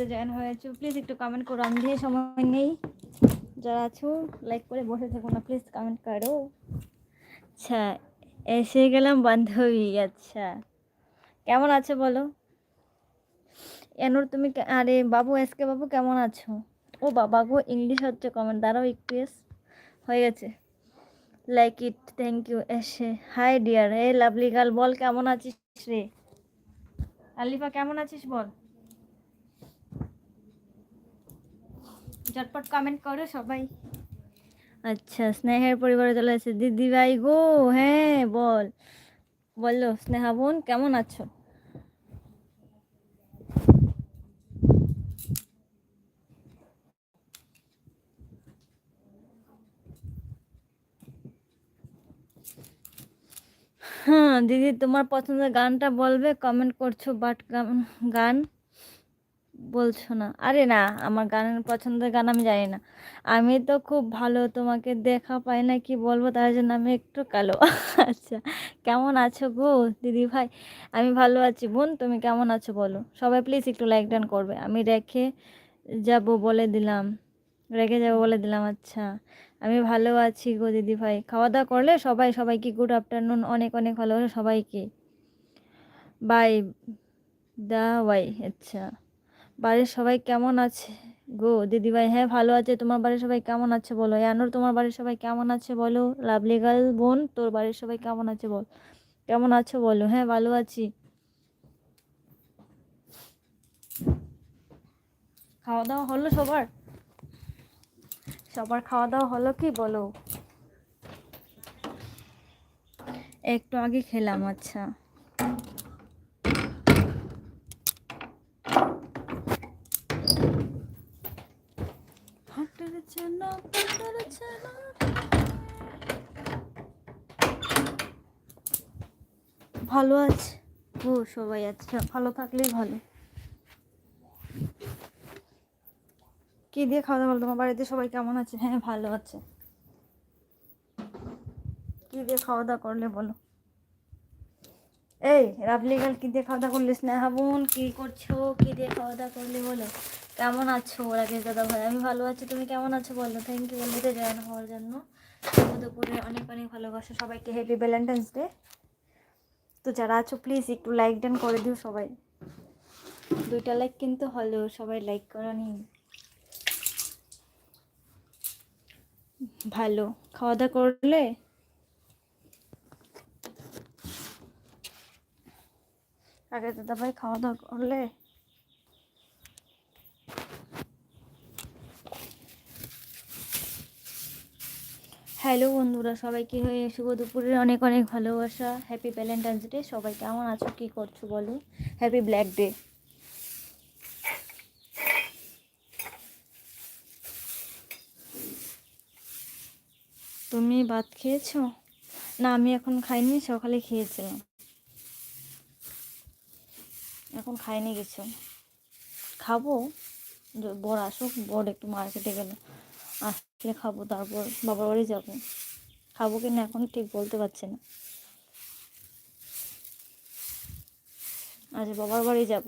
যারা জয়েন হয়েছো প্লিজ একটু কমেন্ট করো। আমি দিয়ে সময় নেই। যারা আছো লাইক করে বসে থাকো না প্লিজ কমেন্ট করো। আচ্ছা এসে গেলাম বান্ধবী আচ্ছা। কেমন আছো বলো? এনুর, তুমি আরে, বাবু এসকে বাবু কেমন আছো? ও বাবা গো ইংলিশ হচ্ছে কমেন্ট দাঁড়াও একটু এস হয়ে গেছে। লাইক ইট থ্যাংক ইউ এসে। Hi dear hey lovely girl বল, কেমন আছিস রে? আলিফা, কেমন আছিস বল? ঝটপট কমেন্ট করো সবাই। আচ্ছা স্নেহের পরিবারে চলে এসেছে। দিদি ভাই গো হ্যাঁ বল। বলল স্নেহা বোন, কেমন আছো? হ্যাঁ দিদি, তোমার পছন্দের গানটা বলবে কমেন্ট করছ বাট গান? বলছো না? আরে না, আমার গানের পছন্দের গান আমি জানি না। আমি তো খুব ভালো তোমাকে দেখা পাই না, কি বলব? তার জন্য আমি একটু কালো। আচ্ছা কেমন আছো গো দিদি ভাই? আমি ভালো আছি। বোন, তুমি কেমন আছো বলো? সবাই প্লিজ একটু লাইক ডান করবে। আমি রেখে যাব বলে দিলাম। রেখে যাব বলে দিলাম আচ্ছা। আমি ভালো আছি গো দিদি ভাই। খাওয়া দাওয়া করলে সবাই, সবাইকে গুড আফটারনুন অনেক অনেক ভালোবাসা সবাইকে। বাই দা ওয়াই আচ্ছা। বাড়ির সবাই কেমন আছে? গো, দিদিভাই হ্যাঁ ভালো আছে। তোমার বাড়ির সবাই কেমন আছে বলো? ইয়ানুর তোমার বাড়ির সবাই কেমন আছে বলো? লাভলি গার্ল বোন, তোর বাড়ির সবাই কেমন আছে বল? কেমন আছো বলো? হ্যাঁ ভালো আছি। খাওয়া দাওয়া হলো সবার? সবার খাওয়া দাওয়া হলো কি বলো? একটু আগে খেলাম আচ্ছা। ভালো আছে, ও সবাই আচ্ছা ভালো থাকলেই ভালো। কি দিয়ে খাওয়া দাওয়া? তোমার বাড়িতে সবাই কেমন আছে? হ্যাঁ ভালো আছে। কি দিয়ে খাওয়া দাওয়া করলে বলো? এই, রাবলি গাল কি দিয়ে খাওয়া দাওয়া করলে স্নেহা বোন কি করছ? কি দিয়ে খাওয়া দাওয়া করলে বলো? কেমন আছো? রাকেশ দাদা ভাই, আমি ভালো আছি। তুমি কেমন আছো বলো? থ্যাংক ইউ বন্ধুতে জয়েন হওয়ার জন্য। দুপুরে অনেক অনেক ভালোবাসা। সবাইকে হ্যাপি ভ্যালেন্টাইন্স ডে তো যারা আছো প্লিজ একটু লাইক ডান করে দিও সবাই। দুইটা লাইক কিন্তু হলো, সবাই লাইক করা নিন ভালো। খাওয়া দাওয়া করলে? আগে দাদা ভাই খাওয়া দাওয়া করলে? হ্যালো বন্ধুরা সবাইকে হয়ে? শুভ দুপুরের অনেক অনেক ভালোবাসা। হ্যাপি ভ্যালেন্টাইন্স ডে সবাই কেমন আছো? কী করছ বলো? হ্যাপি ব্ল্যাক ডে তুমি ভাত খেয়েছো? না, আমি এখন খাইনি, সকালে খেয়েছিলাম। এখন খাইনি কিছু। খাব? বর আসুক, বর একটু মার্কেটে গেল। আসলে খাব, তারপর বাবার বাড়ি যাব। খাব কি না এখন ঠিক বলতে পারছি না। আচ্ছা বাবার বাড়ি যাব।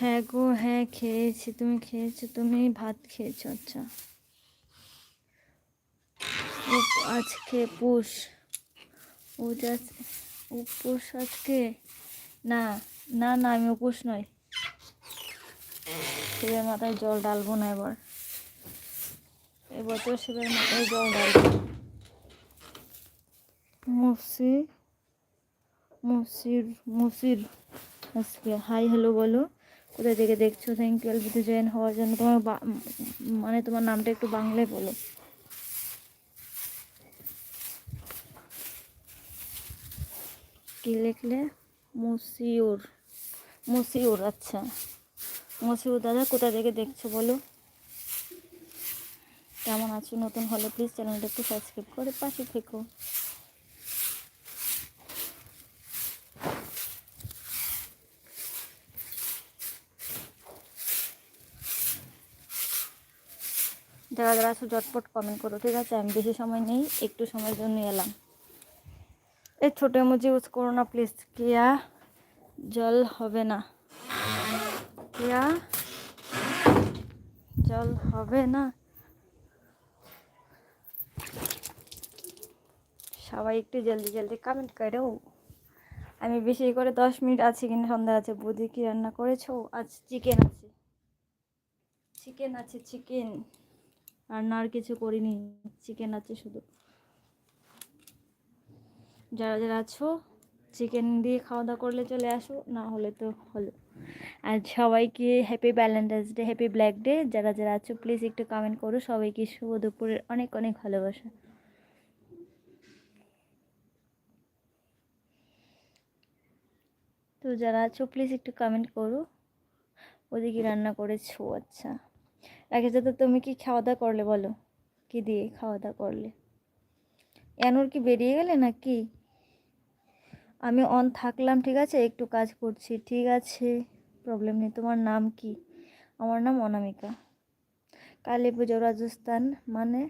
হ্যাঁ গো হ্যাঁ খেয়েছি। তুমি খেয়েছো? তুমি ভাত খেয়েছো? আচ্ছা। আজকে পুষ উজাস উপোস আজকে? না না না, আমি উপোস নয়। শিবের মাথায় জল ডালবো না এবার। এবছর শিবের মাথায় জল ঢালবো। মুসি, মুসির মুসির আজকে হাই, হ্যালো বলো। কোথায় থেকে দেখছ? থ্যাংক ইউ এলবিতে জয়েন হওয়ার জন্য। তোমার মানে তোমার নামটা একটু বাংলায় বলো। কি লিখলে? মুসিউর। মুসিউর আচ্ছা। মসুর দাদা কোথা থেকে দেখছ বলো? কেমন আছো? নতুন হলে প্লিজ চ্যানেলটা একটু সাবস্ক্রাইব করে পাশে থেকো। যারা যারা আছো, ঝটপট কমেন্ট করো, ঠিক আছে? আমি বেশি সময় নেই, একটু সময়ের জন্য এলাম। এই ছোটো এমোজি ইউজ করো না প্লিজ কেয়া জল হবে না। কিয়া জল হবে না। সবাই একটু জলদি জলদি কমেন্ট করো। আমি বেশি করে দশ মিনিট আছি কিনা সন্ধ্যা আছে। বৌদি কি রান্না করেছ? আজ চিকেন আছে। চিকেন আছে চিকেন রান্না আর কিছু করিনি। চিকেন আছে শুধু। যারা যারা আছো চিকেন দিয়ে খাওয়া দাওয়া করলে চলে আসো, না হলে তো হলো। আর সবাইকে happy Valentine's day happy black day যারা যারা আছো প্লিজ একটু কমেন্ট করো। সবাইকে শুভ দুপুরের অনেক অনেক ভালোবাসা। তো যারা আছো প্লিজ একটু কমেন্ট করো। ওদিকে রান্না করেছ আচ্ছা। আগে তো তুমি কি খাওয়া দাওয়া করলে বলো? কি দিয়ে খাওয়া দাওয়া করলে? এনুর কি বেরিয়ে গেলে নাকি? আমি অন থাকলাম, ঠিক আছে? একটু কাজ করছি, ঠিক আছে? প্রবলেম নেই। তোমার নাম কি? আমার নাম অনামিকা। কালী পুজো রাজস্থান মানে?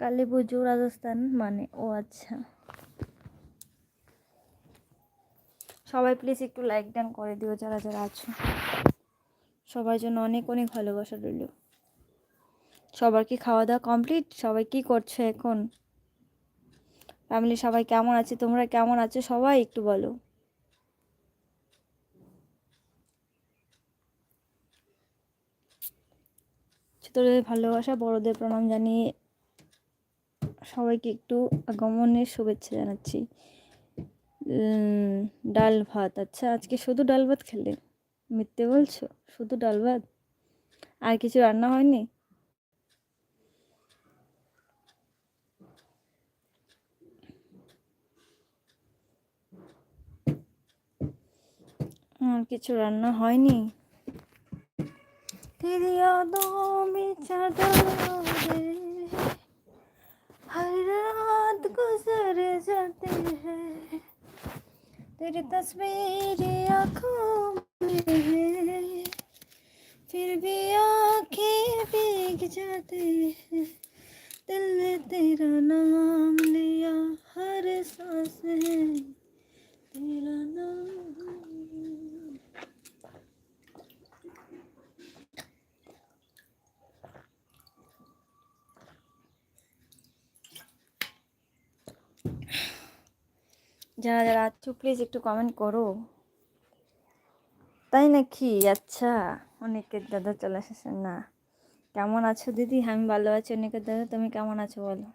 কালী পুজো রাজস্থান মানে? ও আচ্ছা। সবাই প্লিজ একটু লাইক ডান করে দিও, যারা যারা আছো। সবার জন্য অনেক অনেক ভালোবাসা রইল। সবার কি খাওয়া দাওয়া কমপ্লিট সবাই কি করছে এখন? ফ্যামিলি সবাই কেমন আছে? তোমরা কেমন আছো? সবাই একটু বলো। ছোটদের ভালোবাসা, বড়দের প্রণাম জানিয়ে সবাইকে একটু আগমনের শুভেচ্ছা জানাচ্ছি। ডাল ভাত। আচ্ছা আজকে শুধু ডাল ভাত খেলে? মিথ্যে বলছো? শুধু ডাল ভাত? আর কিছু রান্না হয়নি? আর কিছু রান্না হয়নি तेरी यादों में चादर ओढ़े, हर रात गुजर जाते हैं तेरी तस्वीर आँखों में है फिर भी आँखें भीग जाते हैं दिल ने तेरा नाम लिया हर सांस है तेरा नाम যারা যারা আছো প্লিজ একটু কমেন্ট করো। তাই নাকি? আচ্ছা অনেকের দাদা চলে এসেছেন না, কেমন আছো দিদি? আমি ভালো আছি। অনেকের দাদা, তুমি কেমন আছো বলো?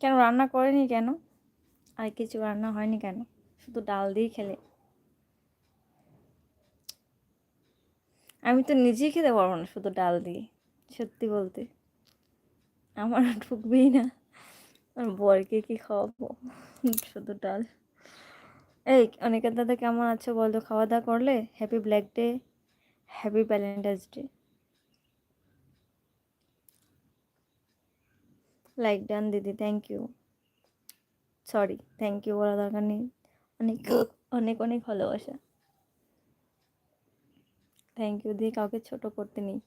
কেন, রান্না করেনি কেন? আর কিছু রান্না হয়নি কেন? শুধু ডাল দিয়ে খেলে। আমি তো নিজেই খেতে পারব না শুধু ডাল দিয়ে, সত্যি বলতে। আমার ঢুকবেই না। আর বরকে কি খাওয়াবো? শুধু ডাল। এই অনেকের দাদা কেমন আছো বলো? খাওয়া দাওয়া করলে? Happy black day happy Valentine's day like done দিদি thank you sorry thank you বলা দরকার নেই। অনেক অনেক অনেক ভালোবাসা। থ্যাংক ইউ দিয়ে কাউকে ছোট করতে নেই।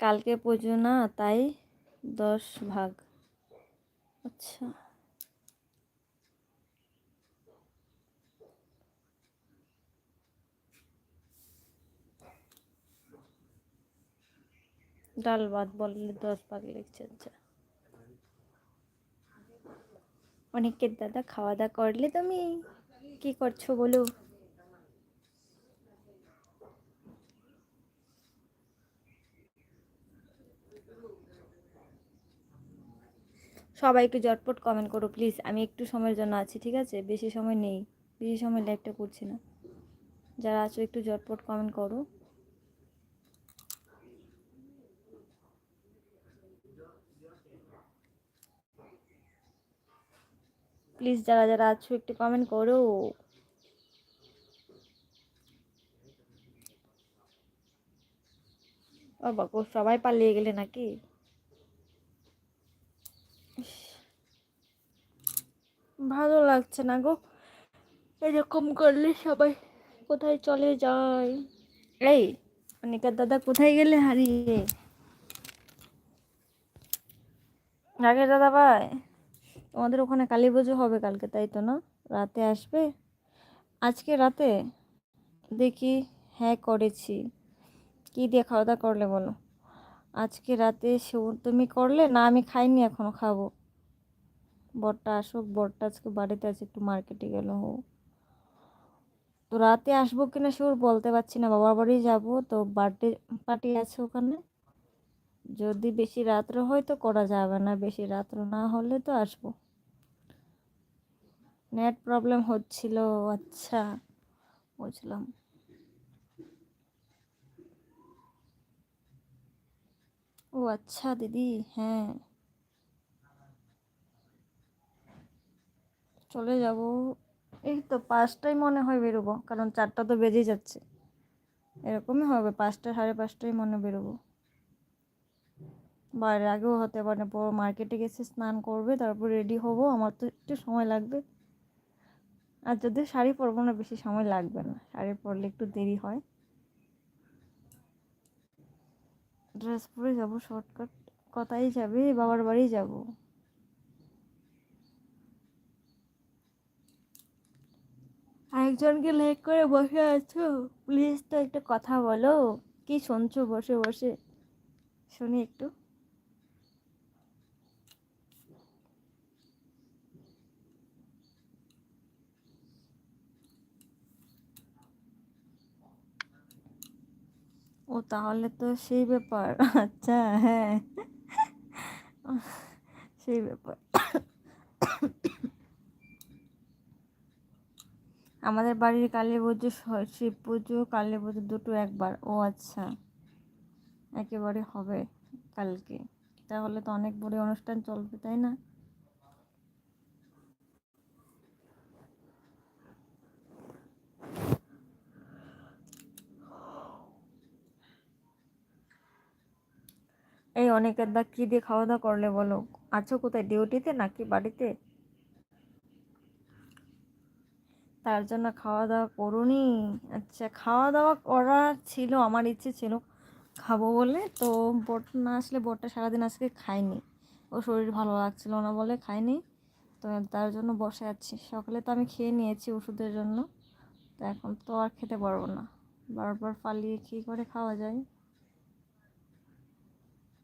কালকে পুজো না, তাই দশ ভাগ। আচ্ছা। ডাল ভাত বললে দশ ভাগ লিখছে আচ্ছা। অনেকের দাদা খাওয়া দাওয়া করলে তুমি কি করছ বলো? সবাই একটু জটপট কমেন্ট করো প্লিজ আমি একটু সময়ের জন্য আছি, ঠিক আছে? বেশি সময় নেই। বেশি সময় লাইভটা করছি না। যারা আছো, একটু জটপট কমেন্ট করো। প্লিজ যারা যারা আছো, একটু কমেন্ট করো। বাবু, সবাই পালিয়ে গেলে নাকি? ভালো লাগছে না গো। এরকম করলে সবাই কোথায় চলে যায়? এই অনিকার দাদা কোথায় গেলে হারিয়ে? আগে দাদা ভাই, তোমাদের ওখানে কালী পুজো হবে কালকে, তাই তো না? রাতে আসবে? আজকে রাতে? দেখি হ্যাঁ করেছি। কি দিয়ে খাওয়া দাওয়া করলে বলো? আজকে রাতে সেউ তুমি করলে? না, আমি খাইনি এখনও, খাব। বরটা আসুক, বরটা আজকে বাড়িতে আছে, একটু মার্কেটে গেল। তো রাতে আসব কিনা শিওর বলতে পারছি না, বাবার বাড়ি যাব, তো বার্থডে পার্টি আছে ওখানে। যদি বেশি রাত্রে হয় তো করা যাবে না, বেশি রাত্র না হলে তো আসব। নেট প্রবলেম হচ্ছিল আচ্ছা বুঝলাম। ও আচ্ছা দিদি হ্যাঁ। চলে যাব। এই তো পাঁচটায় মনে হয় বেরোবো, কারণ চারটা তো বেজেই যাচ্ছে। এরকমই হবে, পাঁচটা সাড়ে পাঁচটায় মনে বেরোবো। বাইরে আগেও হতে পারে পর মার্কেটে গেছে, স্নান করবে, তারপর রেডি হব, আমার তো একটু সময় লাগবে। আর যদি শাড়ি পরবো না, বেশি সময় লাগবে না, শাড়ি পরলে একটু দেরি হয়। ড্রেস পরে যাব শর্টকাট কথাই যাবে? বাবার বাড়ি যাব। আরেকজনকে লাইক করে বসে আছো? প্লিজ তো একটা কথা বলো। কি শুনছো বসে বসে? শুনি একটু। ও তাহলে তো সেই ব্যাপার। আচ্ছা হ্যাঁ। সেই ব্যাপার। আমাদের বাড়ির কালী পুজো শিব পুজো, কালী পুজো দুটো একবার। ও আচ্ছা একেবারে হবে কালকে। তাহলে তো অনেক বড় অনুষ্ঠান চলবে, তাই না? এই অনেকের দা কী দিয়ে খাওয়া দাওয়া করলে বলো? আছো কোথায়? ডিউটিতে নাকি বাড়িতে? তার জন্য খাওয়া দাওয়া করুনি। আচ্ছা খাওয়া দাওয়া করার ছিল, আমার ইচ্ছে ছিল খাব বলে। তো বোট, না আসলে বোটটা সারাদিন আজকে খাইনি। ও শরীর ভালো লাগছিল না বলে খাইনি। তো তার জন্য বসে আছি। সকালে তো আমি খেয়ে নিয়েছি ওষুধের জন্য। তো এখন তো আর খেতে পারব না। বারবার পালিয়ে কী করে খাওয়া যায়?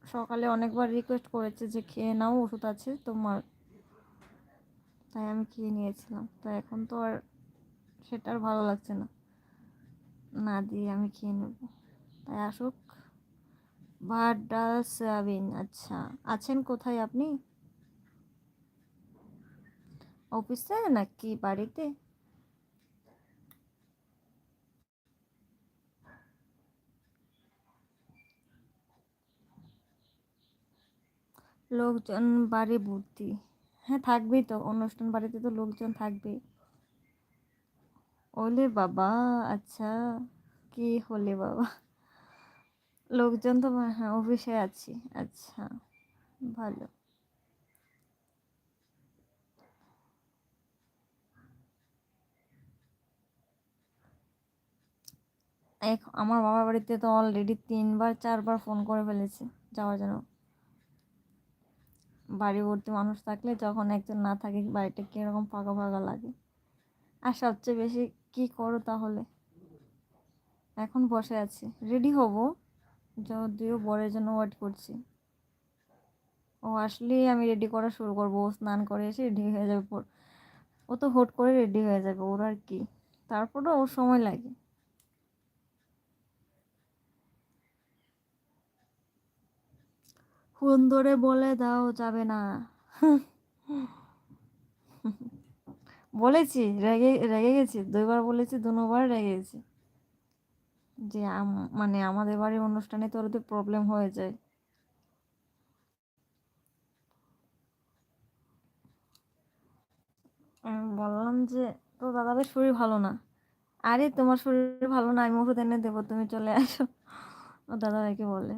সকালে অনেকবার রিকোয়েস্ট করেছে যে খেয়ে নাও, ওষুধ আছে তোমার। তাই আমি খেয়ে নিয়েছিলাম। তো এখন তো আর সেটা আর ভালো লাগছে না। না দিয়ে আমি খেয়ে নেব। তাই আসুক। ভাত, ডাল, সয়াবিন আচ্ছা। আছেন কোথায় আপনি? অফিসে নাকি বাড়িতে? লোকজন বাড়ি ভর্তি। হ্যাঁ থাকবেই তো। অনুষ্ঠান বাড়িতে তো লোকজন থাকবে ওলে বাবা আচ্ছা কি হলে বাবা? লোকজন তো হ্যাঁ অফিসে আছি। আচ্ছা ভালো। এক, আমার বাবার বাড়িতে তো অলরেডি তিনবার, চারবার ফোন করে ফেলেছে, যাওয়ার জন্য। বাড়ি ভর্তি মানুষ থাকলে যখন একজন না থাকে, বাড়িটা কীরকম ফাঁকা ফাঁকা লাগে? আর সবচেয়ে বেশি কি করো তাহলে? এখন বসে আছি। রেডি হব, যদিও বরের জন্য ওয়েট করছি। ও আসলেই আমি রেডি করা শুরু করব, ও স্নান করে এসে রেডি হয়ে যাবে ও তো হুট করে রেডি হয়ে যাবে, ওর আর কি। তারপরেও ওর সময় লাগে। ফোন ধরে বলে দাও যাবে না। বলেছি, রেগে রেগে গেছি, দুইবার বলেছি দুবার রেগে গেছি। যে মানে আমাদের বাড়ির অনুষ্ঠানে তো ওদের প্রবলেম হয়ে যায়। বললাম যে তো দাদাদের শরীর ভালো না? আরে, তোমার শরীর ভালো না, আমি ওষুধ এনে দেবো, তুমি চলে আসো। ও দাদাভাইকে বলে।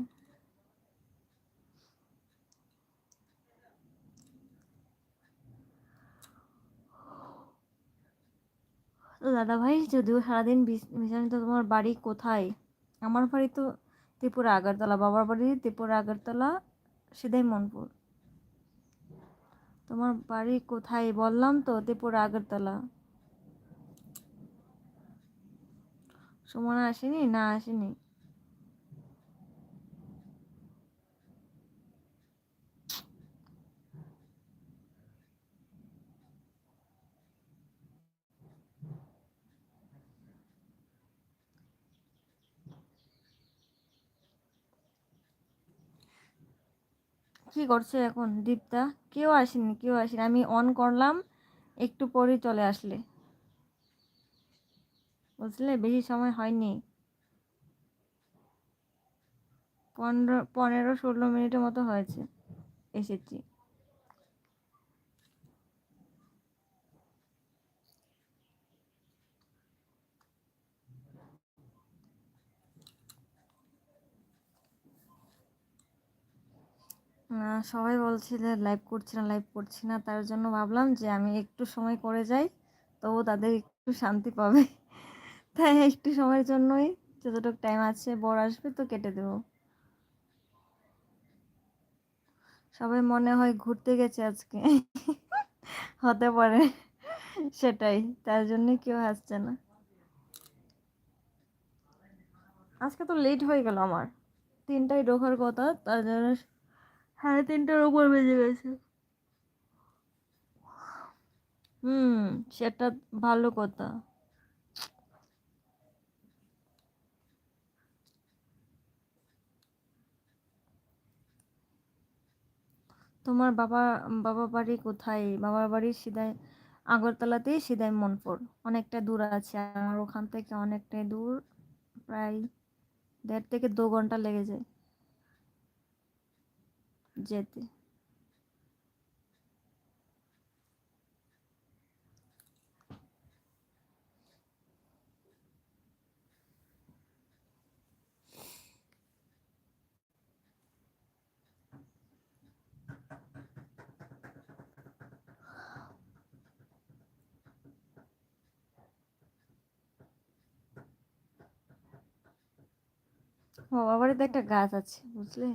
দাদা ভাই যদিও সারাদিন জানি তো তোমার বাড়ি কোথায়? আমার বাড়ি তো ত্রিপুরা আগরতলা, বাবার বাড়ি ত্রিপুরা আগরতলা সিধাই মনপুর। তোমার বাড়ি কোথায় বললাম তো? ত্রিপুরা আগরতলা। সুমনা আসেনি? না আসেনি। কি করছে এখন দীপ্তা? কেউ আসেনি কেউ আসেনি। আমি অন করলাম, একটু পরেই চলে আসলে। বুঝলে? বেশি সময় হয়নি। পনেরো পনেরো ষোলো মিনিটের মতো হয়েছে, এসেছি। সবাই বলছিল লাইভ করছি না লাইভ করছি না। তার জন্য ভাবলাম যে আমি একটু সময় করে যাই তবু তাদের একটু শান্তি পাবে। তাই একটু সময়ের জন্যই যতটুকু টাইম আছে, বর আসবে তো কেটে দেব। সবাই মনে হয় ঘুরতে গেছে আজকে। হতে পারে। সেটাই, তার জন্য কেউ আসছে না। আজকে তো লেট হয়ে গেল আমার। তিনটায় ঢোকার কথা, তার জন্য সাড়ে তিনটার উপর বেজে গেছে। হুম, সেটা ভালো কথা। তোমার বাবা বাবা বাড়ি কোথায়? বাবার বাড়ি সিধাই, আগরতলাতেই সিধাই মনপুর। অনেকটা দূর আছে, আমার ওখান থেকে অনেকটাই দূর, প্রায় দেড় থেকে দু ঘণ্টা লেগে যায়। যেতে। বাবা বাড়িতে একটা গাছ আছে বুঝলে?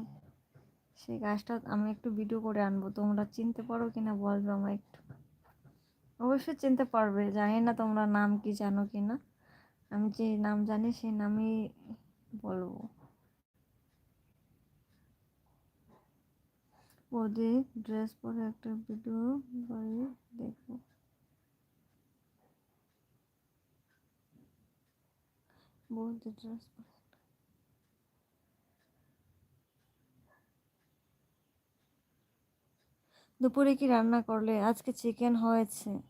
সেই গাছটা আমি একটু ভিডিও করে আনব। তোমরা চিনতে পারো কিনা বলবে আমার একটু। অবশ্যই চিনতে পারবে, জানি না তোমরা নাম কি, জানো কি না আমি যে নাম জানি সেই নামই বলব। বৌদি ড্রেস পরে একটা ভিডিও বাড়ি দেখব। বৌদি ড্রেস পরে। দুপুরে কি রান্না করলে? আজকে চিকেন হয়েছে।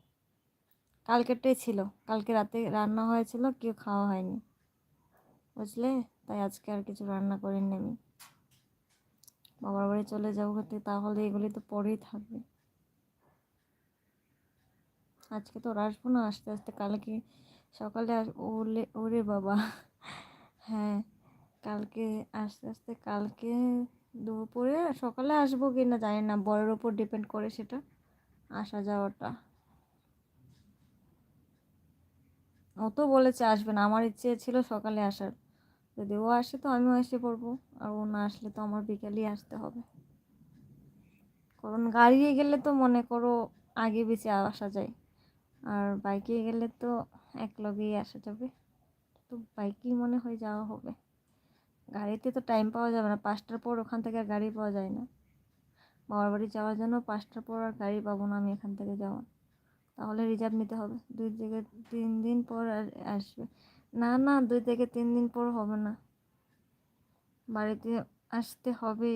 কালকেরটাই ছিল। কালকে রাতে রান্না হয়েছিল, কেউ খাওয়া হয়নি। বুঝলে? তাই আজকে আর কিছু রান্না করিনি আমি। বাবার বাড়ি চলে যাব তাহলে এগুলি তো পরেই থাকবে। আজকে তো ওরা আসব না, আস্তে আস্তে কালকে, সকালে আস, ওলে, ওরে বাবা। হ্যাঁ কালকে, আস্তে আস্তে কালকে দুপুরে সকালে আসব কি না জানি না, বরের ওপর ডিপেন্ড করে সেটা, আসা যাওয়াটা। ও তো বলেছে আসবে না, আমার ইচ্ছে ছিল সকালে আসার। যদি ও আসে তো আমিও এসে পড়ব, আর ও না আসলে তো আমার বিকেলেই আসতে হবে। কারণ গাড়িয়ে গেলে তো মনে করো আগে বেশি আসা যায়, আর বাইকে গেলে তো এক লগেই আসা যাবে। তো বাইকেই মনে হয় যাওয়া হবে। গাড়িতে তো টাইম পাওয়া যাবে না। পাঁচটার পর ওখান থেকে আর গাড়ি পাওয়া যায় না। বাবার বাড়ি যাওয়ার জন্য পাঁচটার পর আর গাড়ি পাবো না আমি এখান থেকে যাওয়া তাহলে রিজার্ভ নিতে হবে। দুই থেকে তিন দিন পর আসবে। না না, দুই থেকে তিন দিন পর হবে না। বাড়িতে আসতে হবে।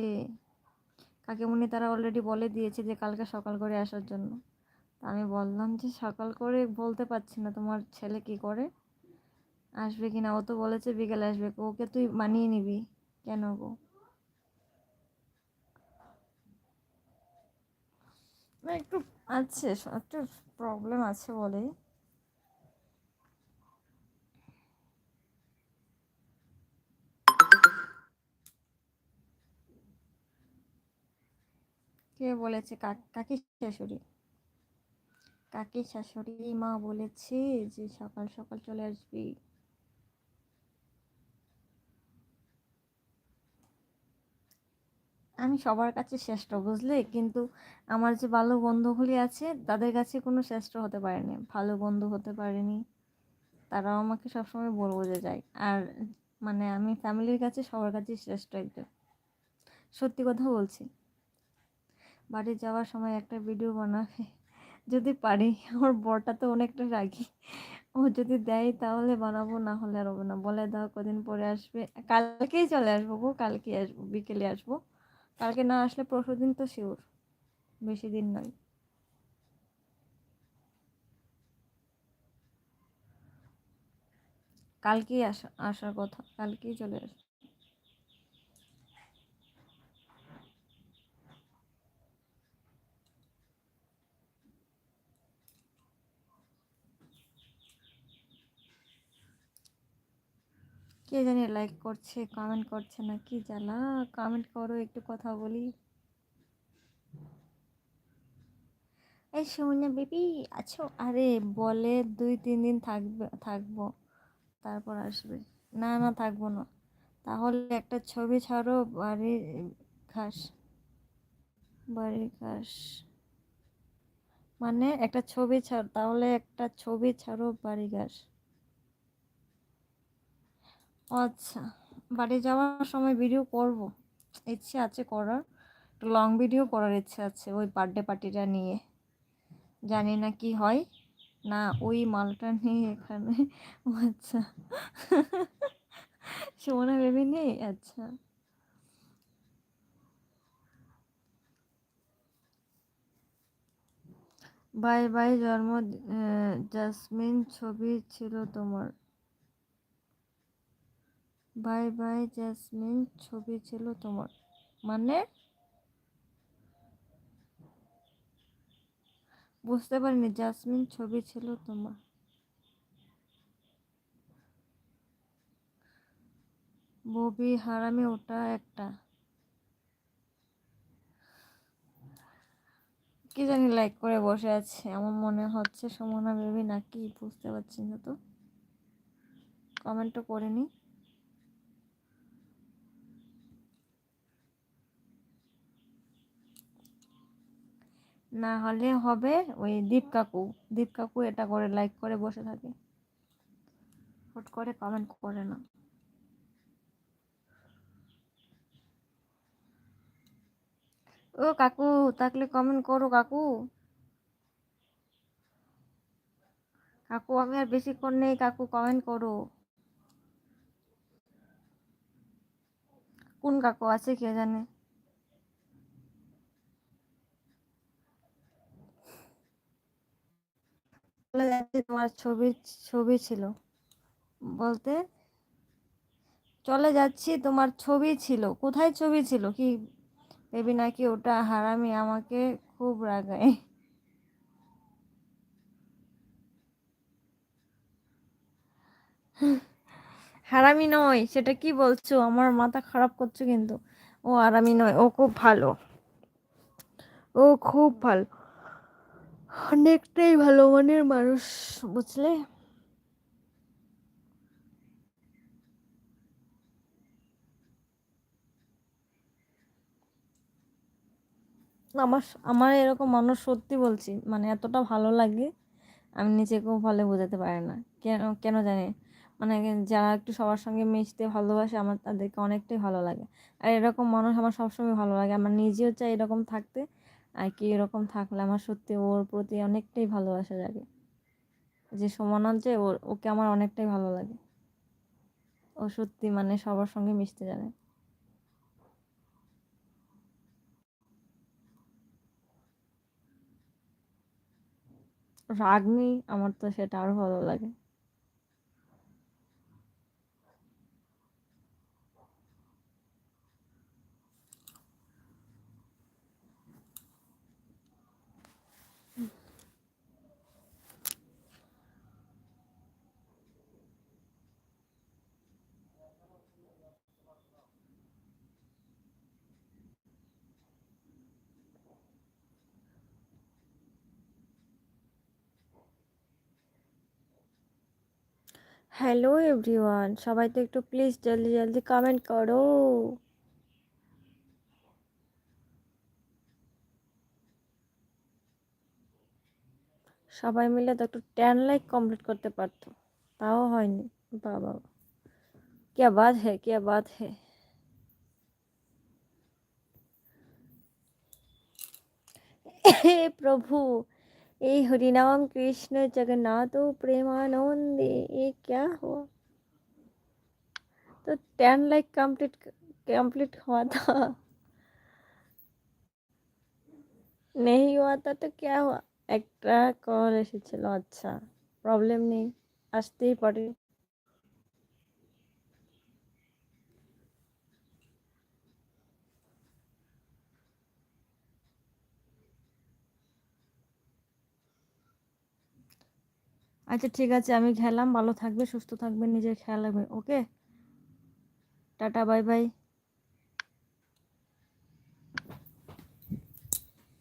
কাকিমুনি তারা অলরেডি বলে দিয়েছে যে কালকে সকাল করে আসার জন্য। আমি বললাম যে সকাল করে বলতে পারছি না তোমার ছেলে কি করে। আসবে কি না ও তো বলেছে বিকেলে আসবে। ওকে তুই মানিয়ে নিবি। কেন গো? একটু আছে, একটা প্রবলেম আছে বলে। কে বলেছে? কাকি শাশুড়ি। কাকি শাশুড়ি মা বলেছে যে সকাল সকাল চলে আসবি। আমি সবার কাছে শ্রেষ্ঠ, বুঝলে? কিন্তু আমার যে ভালো বন্ধুগুলি আছে, তাদের কাছে কোনো শ্রেষ্ঠ হতে পারেনি। ভালো বন্ধু হতে পারেনি। তারাও আমাকে সবসময় বলব যে যাই আর মানে আমি ফ্যামিলির কাছে সবার কাছেই শ্রেষ্ঠ একজন। সত্যি কথা বলছি। বাড়ি যাওয়ার সময় একটা ভিডিও বানাবে। যদি পারি, আমার বরটা তো অনেকটা রাগি। ও যদি দেয়, তাহলে বানাবো, না হলে আর হবে না। বলে দাও, কদিন পরে আসবে। কালকেই চলে আসব গো কালকে আসব, বিকেলে আসব। কালকে না আসলে পরশু দিন তো শিওর বেশি দিন নয়। কালকেই আসা, আসার কথা, কালকেই চলে আসবে। কে জানি লাইক করছে কমেন্ট করছে না, কি জ্বালা? কমেন্ট করো, একটু কথা বলি। এই সোনিয়া বেবি, আছো? আরে বলে দুই, তিন দিন থাকবে, থাকব, তারপর আসবে। না না, থাকব না। তাহলে একটা ছবি ছাড়ো, বাড়ির ঘাস বাড়ির ঘাস। মানে একটা ছবি ছাড়, তাহলে একটা ছবি ছাড়ো বাড়ি ঘাস। আচ্ছা। বাড়ি যাওয়ার সময় ভিডিও করব। ইচ্ছে আছে করার। একটু লং ভিডিও করার ইচ্ছে আছে ওই বার্থডে পার্টিটা নিয়ে। জানি না কি হয়। না, ওই মালটা নিয়ে এখানে। আচ্ছা। সুমনা বেবি নেই? আচ্ছা। বাই বাই জন্ম জাসমিন, ছবি ছিল তোমার। বাই বাই জাসমিন ছবি ছিল তোমার। মানে? বুঝতে পারিনি জাসমিন ছবি ছিল তোমার। ববি, হারামি, ওটা একটা। কি জানি লাইক করে বসে আছে আমার মনে হচ্ছে সমনা বেবি নাকি, বুঝতে পারছি না তো। কমেন্টও করে নি হলে হবে ওই দীপ কাকু। দীপ কাকু এটা করে লাইক করে বসে থাকে। হুট করে কমেন্ট করে না। ও কাকু, থাকলে কমেন্ট করো কাকু। কাকু, আমি আর বেশিক্ষণ নেই, কাকু কমেন্ট করো। কোন কাকু আছে কে জানে? চলে যাচ্ছে তোমার ছবি ছবি ছিল। বলতে, চলে যাচ্ছি, তোমার ছবি ছিল। কোথায় ছবি ছিল? কি বেবি নাকি ওটা? হারামি আমাকে খুব রাগায়। হারামি নয়, সেটা কি বলছো? আমার মাথা খারাপ করছ কিন্তু। ও হারামি নয়, ও খুব ভালো। ও খুব ভালো। অনেকটাই ভালো মনের মানুষ, বুঝলে? আমার আমার এরকম মানুষ সত্যি বলছি মানে এতটা ভালো লাগে, আমি নিজেকেও ভালো বোঝাতে পারি না। কেন কেন জানি? মানে যারা একটু সবার সঙ্গে মিশতে ভালোবাসে, আমার তাদেরকে অনেকটাই ভালো লাগে। আর এরকম মানুষ আমার সবসময় ভালো লাগে, আমার নিজেও চাই এরকম থাকতে। আর কি এরকম থাকলে আমার সত্যি ওর প্রতি অনেকটাই ভালোবাসা জাগে। যে সমান যে ওর, ওকে আমার অনেকটাই ভালো লাগে। ও সত্যি মানে সবার সঙ্গে মিশতে জানে। রাগ নেই আমার তো সেটা আরও ভালো লাগে। হ্যালো এভরিওয়ান, সবাই তো একটু প্লিজ জলদি জলদি কমেন্ট করো। সবাই মিলে তো একটু টেন লাইক কমপ্লিট করতে পারতো, তাও হয়নি, বাবা। কে বাদ হে, কে বাদ হে। প্রভু ए हरिनाम कृष्ण जगन्नाथ प्रेमानंदे ये क्या हुआ तो टेन लाइक कंप्लीट कंप्लीट हुआ था नहीं हुआ था तो क्या हुआ একটা কল এসেছিল আচ্ছা প্রবলেম নেই আসতেই পারে আচ্ছা ঠিক আছে, আমি খেলাম, ভালো থাকবে, সুস্থ থাকবে, নিজের খেয়াল রাখবে, ওকে? Tata, bye bye.